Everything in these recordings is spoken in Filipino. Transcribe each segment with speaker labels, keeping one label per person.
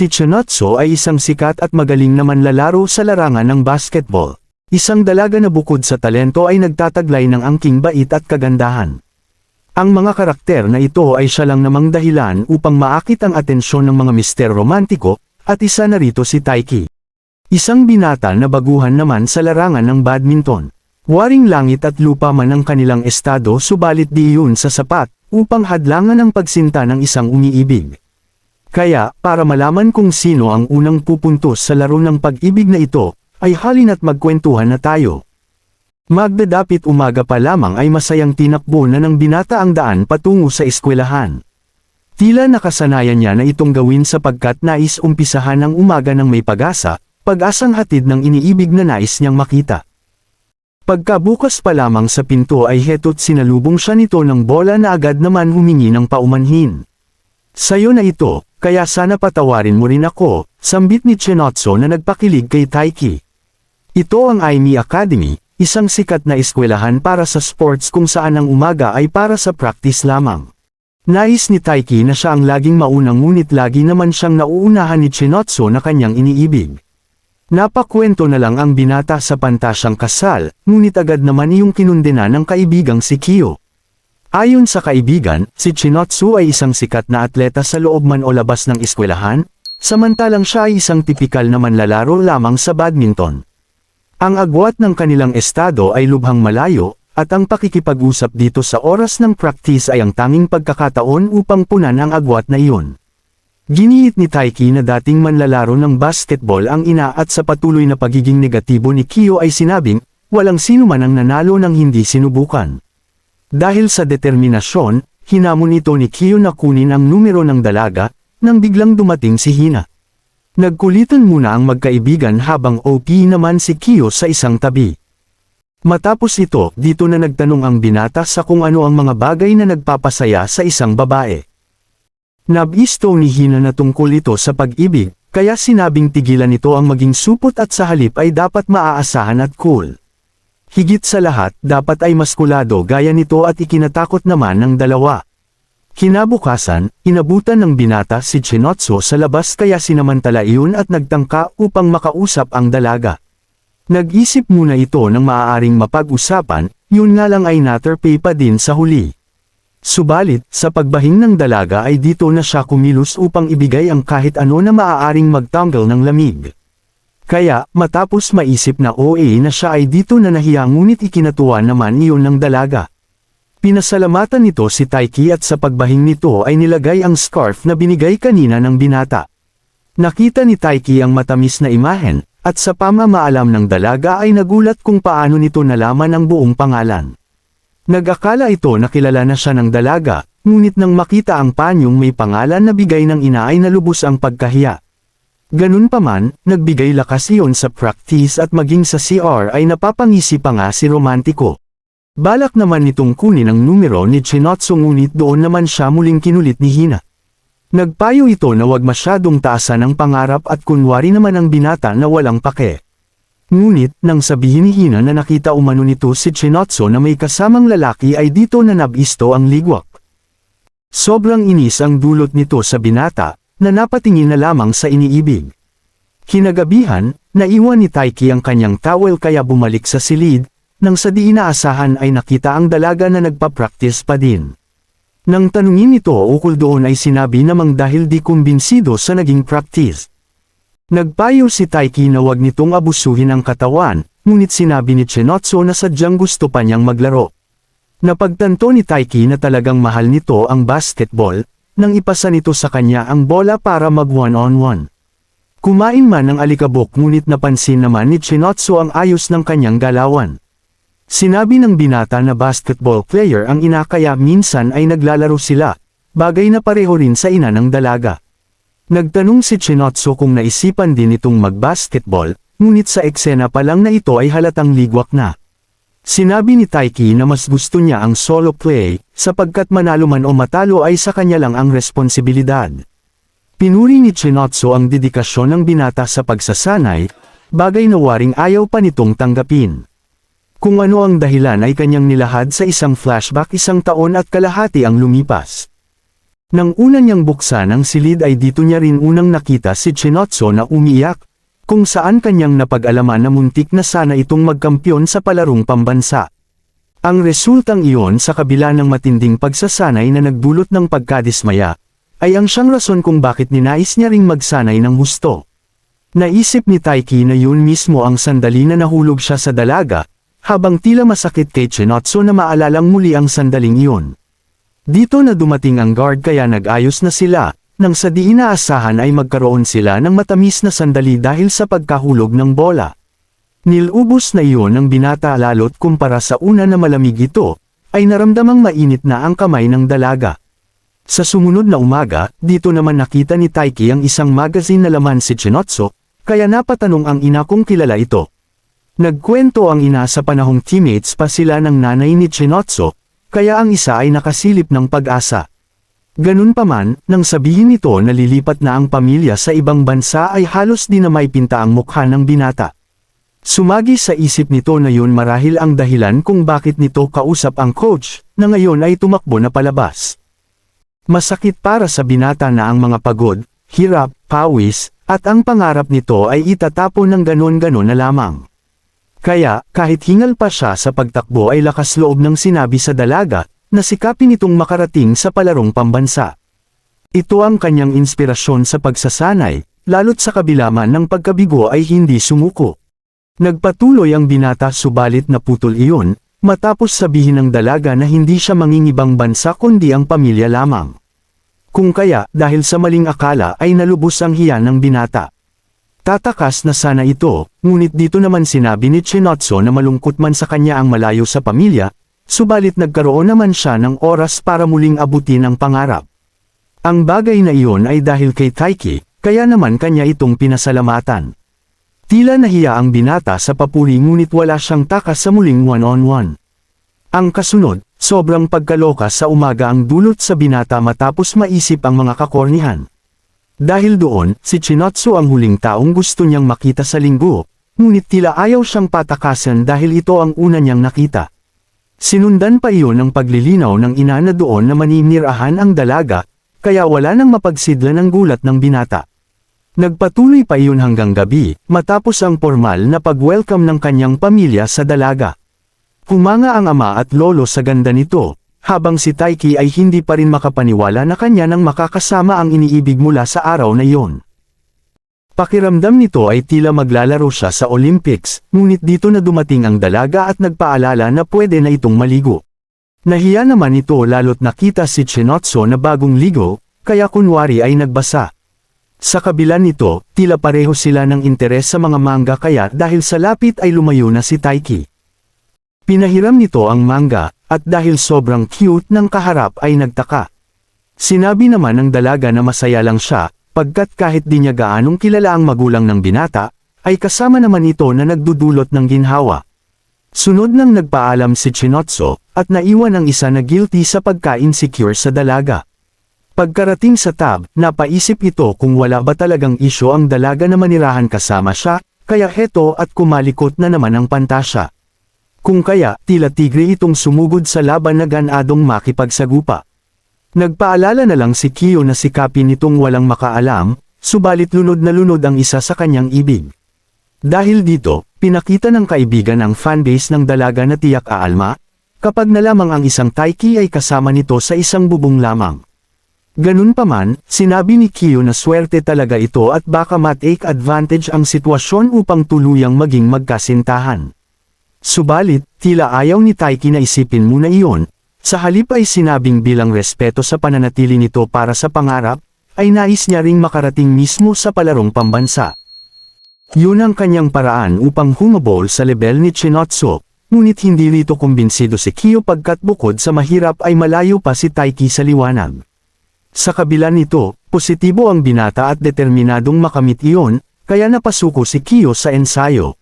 Speaker 1: Si Chinotso ay isang sikat at magaling na manlalaro sa larangan ng basketball. Isang dalaga na bukod sa talento ay nagtataglay ng angking bait at kagandahan. Ang mga karakter na ito ay siya lang namang dahilan upang maakit ang atensyon ng mga mister romantiko, at isa na rito si Taiki. Isang binata na baguhan naman sa larangan ng badminton. Waring langit at lupa man ang kanilang estado subalit di yun sa sapat, upang hadlangan ang pagsinta ng isang umiibig. Kaya, para malaman kung sino ang unang pupuntos sa laro ng pag-ibig na ito, ay halina't magkwentuhan na tayo. Magdadapit umaga pa lamang ay masayang tinakbo na ng binata ang daan patungo sa eskwelahan. Tila nakasanayan niya na itong gawin sapagkat nais umpisahan ang umaga ng may pag-asa, pag-asang hatid ng iniibig na nais niyang makita. Pagkabukas pa lamang sa pinto ay heto't sinalubong siya nito ng bola na agad naman humingi ng paumanhin. Sayo na ito, kaya sana patawarin mo rin ako, sambit ni Chinotso na nagpakilig kay Taiki. Ito ang Aimi Academy, isang sikat na eskwelahan para sa sports kung saan ang umaga ay para sa practice lamang. Nais ni Taiki na siya ang laging maunang ngunit lagi naman siyang nauunahan ni Chinotso na kanyang iniibig. Napakwento na lang ang binata sa pantasyang kasal, ngunit agad naman iyong kinundena ng kaibigang si Kiyo. Ayon sa kaibigan, si Chinotsu ay isang sikat na atleta sa loob man o labas ng eskwelahan, samantalang siya ay isang tipikal na manlalaro lamang sa badminton. Ang agwat ng kanilang estado ay lubhang malayo, at ang pakikipag-usap dito sa oras ng practice ay ang tanging pagkakataon upang punan ang agwat na iyon. Giniit ni Taiki na dating manlalaro ng basketball ang ina at sa patuloy na pagiging negatibo ni Kiyo ay sinabing, walang sino man ang nanalo ng hindi sinubukan. Dahil sa determinasyon, hinamon ito ni Kiyo na kunin ang numero ng dalaga, nang biglang dumating si Hina. Nagkulitan muna ang magkaibigan habang OP naman si Kiyo sa isang tabi. Matapos ito, dito na nagtanong ang binata sa kung ano ang mga bagay na nagpapasaya sa isang babae. Nabisto ni Hina na tungkol ito sa pag-ibig, kaya sinabing tigilan nito ang maging supot at sa halip ay dapat maaasahan at cool. Higit sa lahat, dapat ay maskulado gaya nito at ikinatakot naman ng dalawa. Kinabukasan, inabutan ng binata si Chinotso sa labas kaya sinamantala iyon at nagtangka upang makausap ang dalaga. Nag-isip muna ito ng maaaring mapag-usapan, yun nga lang ay naterpay pa din sa huli. Subalit, sa pagbahing ng dalaga ay dito na siya kumilos upang ibigay ang kahit ano na maaaring magtanggal ng lamig. Kaya, matapos maisip na OA na siya ay dito na nahiya ngunit ikinatuwa naman iyon ng dalaga. Pinasalamatan nito si Taiki at sa pagbahing nito ay nilagay ang scarf na binigay kanina ng binata. Nakita ni Taiki ang matamis na imahen, at sa pamamaalam ng dalaga ay nagulat kung paano nito nalaman ang buong pangalan. Nag-akala ito na kilala na siya ng dalaga, ngunit nang makita ang panyong may pangalan na bigay ng ina ay nalubos ang pagkahiya. Ganun pa man, nagbigay lakas iyon sa practice at maging sa CR ay napapangisi pa nga si Romantiko. Balak naman nitong kunin ang numero ni Chinotso ngunit doon naman siya muling kinulit ni Hina. Nagpayo ito na wag masyadong taasan ang pangarap at kunwari naman ang binata na walang pake. Ngunit, nang sabihin ni Hina na nakita umano nito si Chinotso na may kasamang lalaki ay dito na nabisto ang ligwak. Sobrang inis ang dulot nito sa binata, na napatingin na lamang sa iniibig. Kinagabihan, naiwan ni Taiki ang kanyang towel kaya bumalik sa silid, nang sa di inaasahan ay nakita ang dalaga na nagpa-practice pa din. Nang tanungin ito ukol doon ay sinabi namang dahil di kumbinsido sa naging practice. Nagpayo si Taiki na wag nitong abusuhin ang katawan, ngunit sinabi ni Chinotso na sadyang gusto pa niyang maglaro. Napagtanto ni Taiki na talagang mahal nito ang basketball, nang ipasa nito sa kanya ang bola para mag one-on-one. Kumain man ng alikabok ngunit napansin naman ni Chinotso ang ayos ng kanyang galawan. Sinabi ng binata na basketball player ang ina kaya minsan ay naglalaro sila, bagay na pareho rin sa ina ng dalaga. Nagtanong si Chinotso kung naisipan din itong mag-basketball, ngunit sa eksena pa lang na ito ay halatang ligwak na. Sinabi ni Taiki na mas gusto niya ang solo play, sapagkat manalo man o matalo ay sa kanya lang ang responsibilidad. Pinuri ni Chinotso ang dedikasyon ng binata sa pagsasanay, bagay na waring ayaw pa nitong tanggapin. Kung ano ang dahilan ay kanyang nilahad sa isang flashback isang taon at kalahati ang lumipas. Nang una niyang buksan ang silid ay dito niya rin unang nakita si Chinotso na umiyak, kung saan kanyang napag-alaman na muntik na sana itong magkampiyon sa palarong pambansa. Ang resultang iyon sa kabila ng matinding pagsasanay na nagdulot ng pagkadismaya, ay ang siyang rason kung bakit ninais niya ring magsanay ng husto. Naisip ni Taiki na yun mismo ang sandali na nahulog siya sa dalaga, habang tila masakit kay Chinotso na maalalang muli ang sandaling iyon. Dito na dumating ang guard kaya nag-ayos na sila, nang sa di inaasahan ay magkaroon sila ng matamis na sandali dahil sa pagkahulog ng bola. Nilubos na iyon ng binata lalo't kumpara sa una na malamig ito, ay naramdamang mainit na ang kamay ng dalaga. Sa sumunod na umaga, dito naman nakita ni Taiki ang isang magazine na laman si Chinotso, kaya napatanong ang ina kung kilala ito. Nagkwento ang ina sa panahong teammates pa sila ng nanay ni Chinotso, kaya ang isa ay nakasilip ng pag-asa. Ganun pa man, nang sabihin nito na lilipat na ang pamilya sa ibang bansa ay halos di na may pinta ang mukha ng binata. Sumagi sa isip nito na yun marahil ang dahilan kung bakit nito kausap ang coach, na ngayon ay tumakbo na palabas. Masakit para sa binata na ang mga pagod, hirap, pawis, at ang pangarap nito ay itatapon ng ganon-ganon na lamang. Kaya, kahit hingal pa siya sa pagtakbo ay lakas loob ng sinabi sa dalaga, na sikapin itong makarating sa palarong pambansa. Ito ang kanyang inspirasyon sa pagsasanay, lalo't sa kabila man ng pagkabigo ay hindi sumuko. Nagpatuloy ang binata subalit naputol iyon, matapos sabihin ng dalaga na hindi siya mangingibang bansa kundi ang pamilya lamang. Kung kaya, dahil sa maling akala ay nalubos ang hiya ng binata. Tatakas na sana ito, ngunit dito naman sinabi ni Chinotso na malungkot man sa kanya ang malayo sa pamilya, subalit nagkaroon naman siya ng oras para muling abutin ang pangarap. Ang bagay na iyon ay dahil kay Taiki, kaya naman kanya itong pinasalamatan. Tila nahiya ang binata sa papuri ngunit wala siyang takas sa muling one-on-one. Ang kasunod, sobrang pagkaloka sa umaga ang dulot sa binata matapos maisip ang mga kakornihan. Dahil doon, si Chinotso ang huling taong gusto niyang makita sa linggo, ngunit tila ayaw siyang patakasan dahil ito ang una niyang nakita. Sinundan pa iyon ng paglilinaw ng ina na doon na maninirahan ang dalaga, kaya wala nang mapagsidla ng gulat ng binata. Nagpatuloy pa iyon hanggang gabi, matapos ang formal na pag-welcome ng kanyang pamilya sa dalaga. Humanga ang ama at lolo sa ganda nito, habang si Taiki ay hindi pa rin makapaniwala na kanya nang makakasama ang iniibig mula sa araw na iyon. Pakiramdam nito ay tila maglalaro siya sa Olympics, ngunit dito na dumating ang dalaga at nagpaalala na pwede na itong maligo. Nahiya naman ito lalo't nakita si Chinotso na bagong ligo, kaya kunwari ay nagbasa. Sa kabila nito, tila pareho sila ng interes sa mga manga kaya dahil sa lapit ay lumayo na si Taiki. Pinahiram nito ang manga, at dahil sobrang cute ng kaharap ay nagtaka. Sinabi naman ng dalaga na masaya lang siya, pagkat kahit di niya gaanong kilala ang magulang ng binata, ay kasama naman ito na nagdudulot ng ginhawa. Sunod nang nagpaalam si Chinotso, at naiwan ang isa na guilty sa pagka-insecure sa dalaga. Pagkarating sa tab, napaisip ito kung wala ba talagang isyo ang dalaga na manirahan kasama siya, kaya heto at kumalikot na naman ang pantasya. Kung kaya, tila tigre itong sumugod sa laban na ganadong makipagsagupa. Nagpaalala na lang si Kiyo na sikapin nitong walang makaalam, subalit lunod na lunod ang isa sa kanyang ibig. Dahil dito, pinakita ng kaibigan ang fanbase ng dalaga na tiyak aalma, kapag na lamang ang isang taiki ay kasama nito sa isang bubong lamang. Ganun pa man, sinabi ni Kiyo na swerte talaga ito at baka matake advantage ang sitwasyon upang tuluyang maging magkasintahan. Subalit, tila ayaw ni Taiki na isipin muna iyon, sa halip ay sinabing bilang respeto sa pananatili nito para sa pangarap, ay nais niya ring makarating mismo sa palarong pambansa. Yun ang kanyang paraan upang humabol sa level ni Chinotso, ngunit hindi rito kumbinsido si Kiyo pagkat bukod sa mahirap ay malayo pa si Taiki sa liwanag. Sa kabila nito, positibo ang binata at determinadong makamit iyon, kaya napasuko si Kiyo sa ensayo.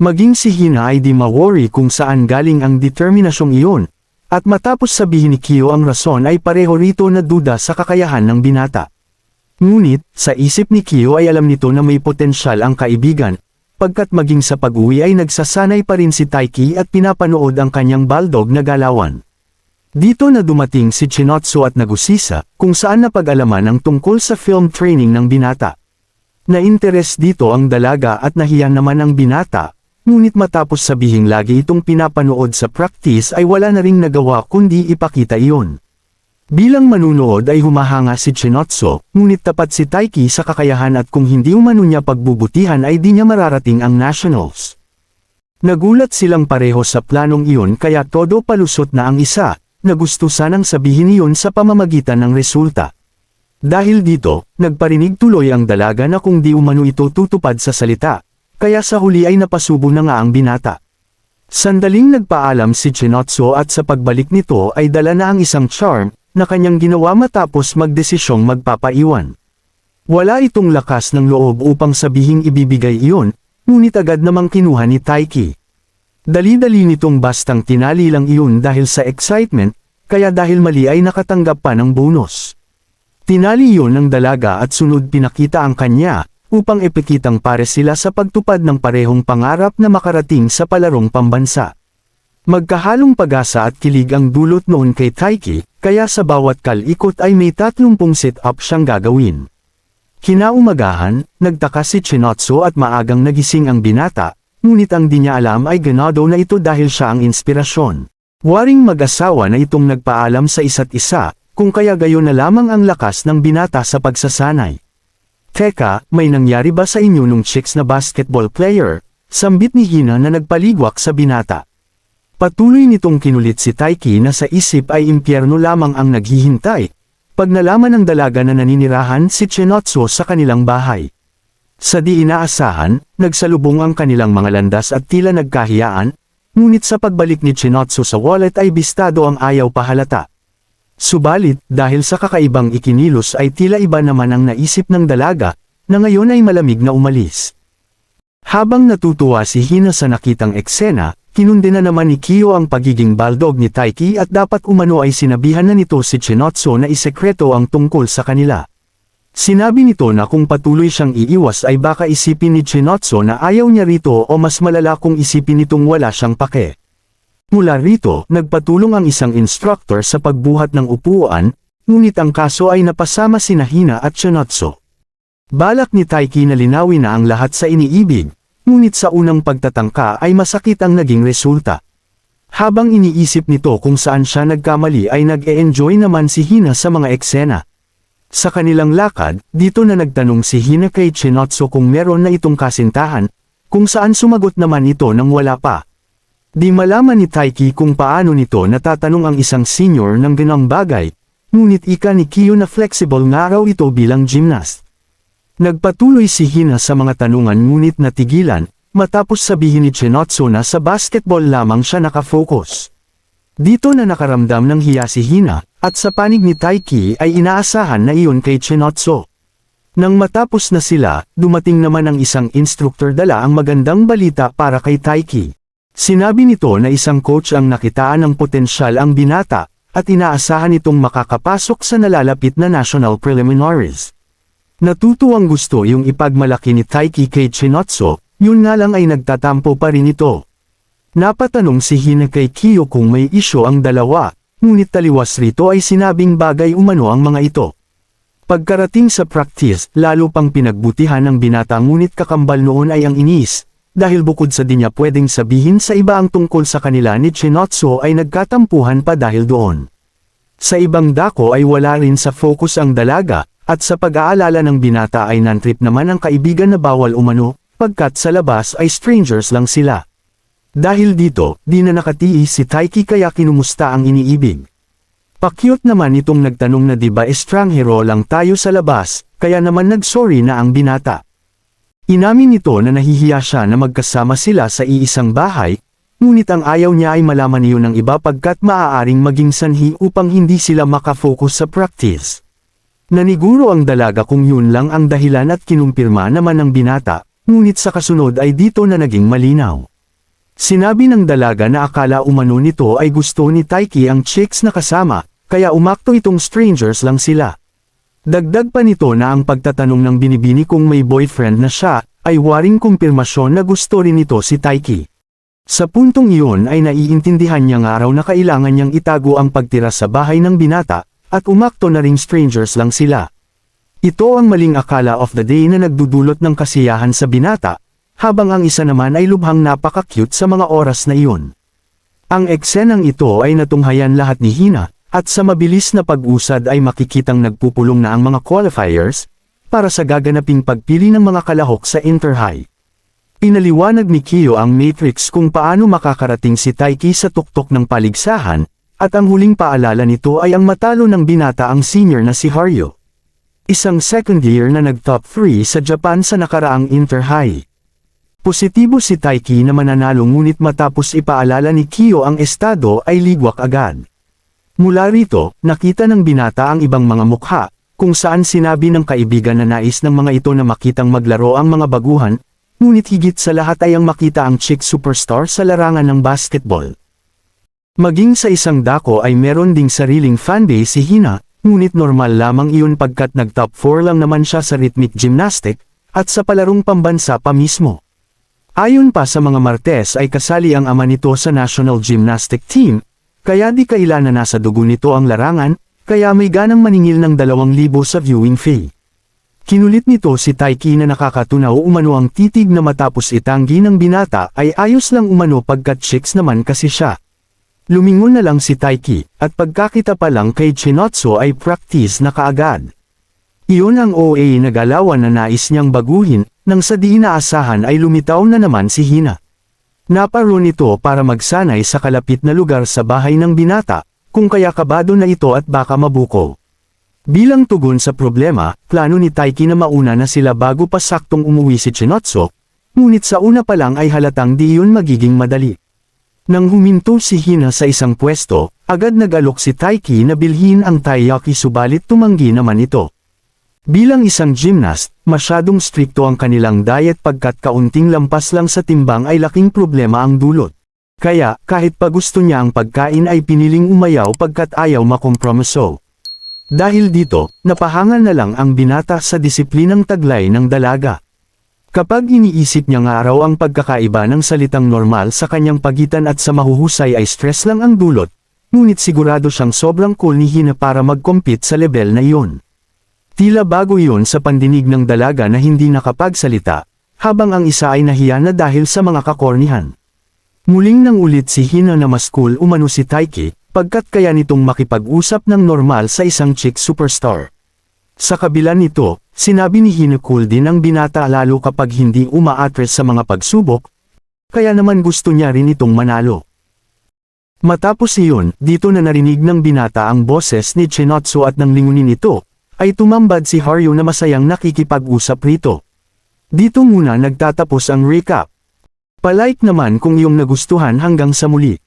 Speaker 1: Maging si Hina ay di ma-worry kung saan galing ang determinasyong iyon, at matapos sabihin ni Kiyo ang rason ay pareho rito na duda sa kakayahan ng binata. Ngunit, sa isip ni Kiyo ay alam nito na may potensyal ang kaibigan, pagkat maging sa pag-uwi ay nagsasanay pa rin si Taiki at pinapanood ang kanyang baldog na galawan. Dito na dumating si Chinotso at Nagusisa, kung saan napag-alaman ang tungkol sa film training ng binata. Na-interes dito ang dalaga at nahiyan naman ang binata, ngunit matapos sabihing lagi itong pinapanood sa practice ay wala na ring nagawa kundi ipakita iyon. Bilang manunood ay humahanga si Chinotso, ngunit tapat si Taiki sa kakayahan at kung hindi umano niya pagbubutihan ay di niya mararating ang nationals. Nagulat silang pareho sa planong iyon kaya todo palusot na ang isa, na gusto sanang sabihin iyon sa pamamagitan ng resulta. Dahil dito, nagparinig tuloy ang dalaga na kung di umano ito tutupad sa salita, kaya sa huli ay napasubo na nga ang binata. Sandaling nagpaalam si Chinotso at sa pagbalik nito ay dala na ang isang charm, na kanyang ginawa matapos magdesisyong magpapaiwan. Wala itong lakas ng loob upang sabihing ibibigay iyon, ngunit agad namang kinuha ni Taiki. Dali-dali nitong bastang tinali lang iyon dahil sa excitement, kaya dahil mali ay nakatanggap pa ng bonus. Tinali iyon ng dalaga at sunod pinakita ang kanya, upang ipikitang pare sila sa pagtupad ng parehong pangarap na makarating sa palarong pambansa. Magkahalong pag-asa at kilig ang dulot noon kay Taiki, kaya sa bawat kalikot ay may 30 sit-up siyang gagawin. Kinaumagahan, nagtaka si Chinotso at maagang nagising ang binata, ngunit ang di niya alam ay ganado na ito dahil siya ang inspirasyon. Waring mag-asawa na itong nagpaalam sa isa't isa, kung kaya gayon na lamang ang lakas ng binata sa pagsasanay. Teka, may nangyari ba sa inyo nung chicks na basketball player? Sambit ni Hina na nagpaligwak sa binata. Patuloy nitong kinulit si Taiki na sa isip ay impyerno lamang ang naghihintay, pag nalaman ng dalaga na naninirahan si Chinotso sa kanilang bahay. Sa di inaasahan, nagsalubong ang kanilang mga landas at tila nagkahiyaan, ngunit sa pagbalik ni Chinotso sa wallet ay bistado ang ayaw pahalata. Subalit, dahil sa kakaibang ikinilos ay tila iba naman ang naisip ng dalaga, na ngayon ay malamig na umalis. Habang natutuwa si Hina sa nakitang eksena, kinundi na naman ni Kiyo ang pagiging baldog ni Taiki at dapat umano ay sinabihan na nito si Chinotso na isekreto ang tungkol sa kanila. Sinabi nito na kung patuloy siyang iiwas ay baka isipin ni Chinotso na ayaw niya rito o mas malala kung isipin nitong wala siyang pake. Mula rito, nagpatulong ang isang instructor sa pagbuhat ng upuan, ngunit ang kaso ay napasama si Hina at Chinotso. Balak ni Taiki na linawin na ang lahat sa iniibig, ngunit sa unang pagtatangka ay masakit ang naging resulta. Habang iniisip nito kung saan siya nagkamali ay nag-e-enjoy naman si Hina sa mga eksena. Sa kanilang lakad, dito na nagtanong si Hina kay Chinotso kung meron na itong kasintahan, kung saan sumagot naman ito nang wala pa. Di malaman ni Taiki kung paano nito natatanong ang isang senior ng ganang bagay, ngunit ika ni Kiyo na flexible nga raw ito bilang gymnast. Nagpatuloy si Hina sa mga tanungan ngunit natigilan, matapos sabihin ni Chinotso na sa basketball lamang siya nakafocus. Dito na nakaramdam ng hiya si Hina, at sa panig ni Taiki ay inaasahan na iyon kay Chinotso. Nang matapos na sila, dumating naman ang isang instructor dala ang magandang balita para kay Taiki. Sinabi nito na isang coach ang nakitaan ng potensyal ang binata, at inaasahan itong makakapasok sa nalalapit na national preliminaries. Natutuwang gusto yung ipagmalaki ni Taiki kay Chinotso, yun nga lang ay nagtatampo pa rin ito. Napatanong si Hina kay Kiyo kung may isyo ang dalawa, ngunit taliwas rito ay sinabing bagay umano ang mga ito. Pagkarating sa practice, lalo pang pinagbutihan ng binata ngunit kakambal noon ay ang inis, dahil bukod sa di niya pwedeng sabihin sa iba ang tungkol sa kanila ni Chinotso ay nagkatampuhan pa dahil doon. Sa ibang dako ay wala rin sa focus ang dalaga, at sa pag-aalala ng binata ay nantrip naman ang kaibigan na bawal umano, pagkat sa labas ay strangers lang sila. Dahil dito, di na nakatiis si Taiki kaya kinumusta ang iniibig. Pakyot naman itong nagtanong na di ba estranghero lang tayo sa labas, kaya naman nagsorry na ang binata. Inamin nito na nahihiya siya na magkasama sila sa iisang bahay, ngunit ang ayaw niya ay malaman iyon ng iba pagkat maaaring maging sanhi upang hindi sila makafocus sa practice. Naniguro ang dalaga kung yun lang ang dahilan at kinumpirma naman ng binata, ngunit sa kasunod ay dito na naging malinaw. Sinabi ng dalaga na akala umano nito ay gusto ni Taiki ang chicks na kasama, kaya umakto itong strangers lang sila. Dagdag pa nito na ang pagtatanong ng binibini kung may boyfriend na siya, ay waring kumpirmasyon na gusto rin nito si Taiki. Sa puntong iyon ay naiintindihan niya nga raw na kailangan niyang itago ang pagtira sa bahay ng binata, at umakto na ring strangers lang sila. Ito ang maling akala of the day na nagdudulot ng kasiyahan sa binata, habang ang isa naman ay lubhang napaka-cute sa mga oras na iyon. Ang eksenang ito ay natunghayan lahat ni Hina, at sa mabilis na pag-usad ay makikitang nagpupulong na ang mga qualifiers, para sa gaganaping pagpili ng mga kalahok sa Interhigh. Pinaliwanag ni Kiyo ang Matrix kung paano makakarating si Taiki sa tuktok ng paligsahan, at ang huling paalala nito ay ang matalo ng binata ang senior na si Haryo. Isang second year na nag-top 3 sa Japan sa nakaraang Interhigh. Positibo si Taiki na mananalo ngunit matapos ipaalala ni Kiyo ang estado ay ligwak agad. Mula rito, nakita ng binata ang ibang mga mukha, kung saan sinabi ng kaibigan na nais ng mga ito na makitang maglaro ang mga baguhan, ngunit higit sa lahat ay ang makita ang chick superstar sa larangan ng basketball. Maging sa isang dako ay meron ding sariling fanbase si Hina, ngunit normal lamang iyon pagkat nag-top 4 lang naman siya sa rhythmic gymnastic, at sa palarong pambansa pa mismo. Ayon pa sa mga Martes ay kasali ang ama nito sa national gymnastic team, kaya di kailan na nasa dugo nito ang larangan, kaya may ganang maningil ng 2,000 sa viewing fee. Kinulit nito si Taiki na nakakatunaw umano ang titig na matapos itanggi ng binata ay ayos lang umano pagkat chicks naman kasi siya. Lumingon na lang si Taiki, at pagkakita pa lang kay Chinotso ay practice na kaagad. Iyon ang OA na galawan na nais niyang baguhin, nang sa di inaasahan ay lumitaw na naman si Hina. Naparo nito para magsanay sa kalapit na lugar sa bahay ng binata, kung kaya kabado na ito at baka mabuko. Bilang tugon sa problema, plano ni Taiki na mauna na sila bago pa saktong umuwi si Chinotso, ngunit sa una pa lang ay halatang di yun magiging madali. Nang huminto si Hina sa isang pwesto, agad nag-alok si Taiki na bilhin ang taiyaki subalit tumanggi naman ito. Bilang isang gymnast, masyadong strikto ang kanilang diet pagkat kaunting lampas lang sa timbang ay laking problema ang dulot. Kaya, kahit pa gusto niya ang pagkain ay piniling umayaw pagkat ayaw makompromiso. Dahil dito, napahangal na lang ang binata sa disiplinang taglay ng dalaga. Kapag iniisip niya nga raw ang pagkakaiba ng salitang normal sa kanyang pagitan at sa mahuhusay ay stress lang ang dulot, ngunit sigurado siyang sobrang cool ni Hina para mag-compete sa level na iyon. Tila bago yun sa pandinig ng dalaga na hindi nakapagsalita, habang ang isa ay nahiya na dahil sa mga kakornihan. Muling nang ulit si Hina na mas cool umano si Taiki, pagkat kaya nitong makipag-usap ng normal sa isang chick superstar. Sa kabila nito, sinabi ni Hina cool din ang binata lalo kapag hindi umaatres sa mga pagsubok, kaya naman gusto niya rin itong manalo. Matapos iyon, dito na narinig ng binata ang boses ni Chinotsu at nang lingunin ito, ay tumambad si Haryo na masayang nakikipag-usap rito. Dito muna nagtatapos ang recap. Palike naman kung iyong nagustuhan hanggang sa muli.